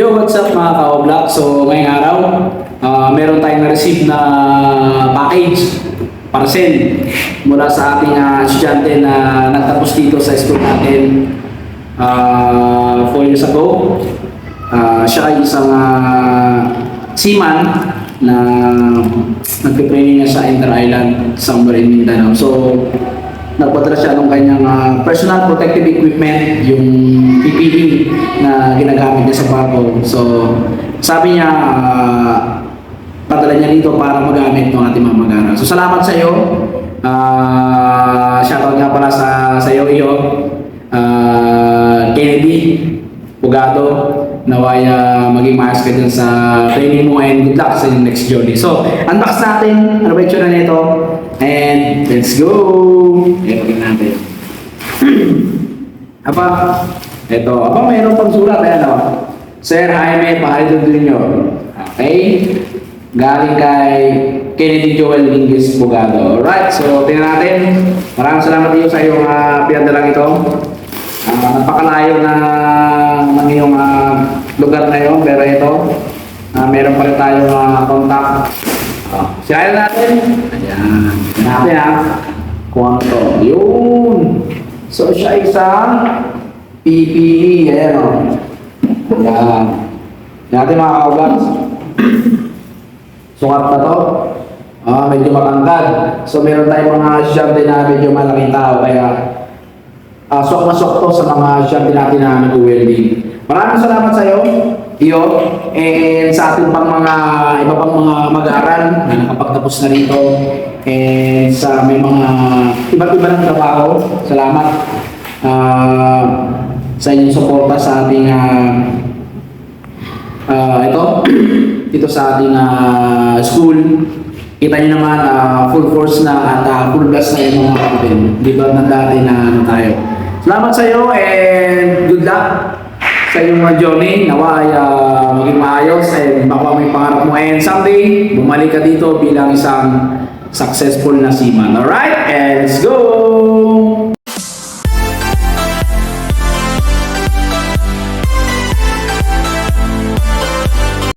Yo, what's up mga ka-oblak? So, ngayong araw, ah, meron tayong na-receive na package, parcel, mula sa ating ah, estudyante na nagtapos dito sa school natin 4 years ago. Ah, siya ay isang ah, seaman na nagpe-training niya sa Inter-Island somewhere in Mindanao. So, nagpadala siya ng kanyang ah, personal protective equipment, yung PPE na ginagamit niya sa barko. So, sabi niya, ah, padala niya dito para magamit ng ating mga mag-aaral. So, salamat sa iyo. Uh, shoutout nga pala sa, sa iyo, iyo. Ah, Kennedy, Pugado, naway ah, maging maayos ka dyan sa training mo and good luck sa yung next journey. So, unbox natin, ano ba tsura nito? And let's go! Ito natin. Apa, ito. Apa, mayroon pang sulat. Ayan o. Sir Jaime Pahalido Jr. Okay? Galing kay Kennedy Joel Linguis Bugado. Alright, so tingnan natin. Maraming salamat din sa iyong uh, pinadalang ito. Ah, napakalayo na ng iyong ah, lugar na yun, pero ito, ah, meron pa rin tayong uh, contact. Uh, Sirayan natin. Ayan. Natin ha. Kung ano to. Yun. So siya isang PPE. Ayan o. Ayan. Natin mga kaubans. Sukat na to. Ah, medyo matangkad. So meron tayong mga estudyante na medyo malaking tao. Kaya uh, swak na swak to sa mga estudyante natin na nag-welding. Maraming salamat sa iyo, iyo, and sa ating pang mga iba pang mga mag-aaral na nakapagtapos na rito, and sa may mga iba't iba ng trabaho. Salamat ah, sa inyong suporta sa ating ah, Ah, ito, dito sa ating ah, school, kita niyo naman ah, full force na at ah, full gas na yung mga kapatid. Di ba na dati na ano tayo. Salamat sa iyo and good luck sa iyong mga journey. Nawa ay ah, maging maayos and baka may pangarap mo. And someday, bumalik ka dito bilang isang successful na seaman. Alright? And let's go!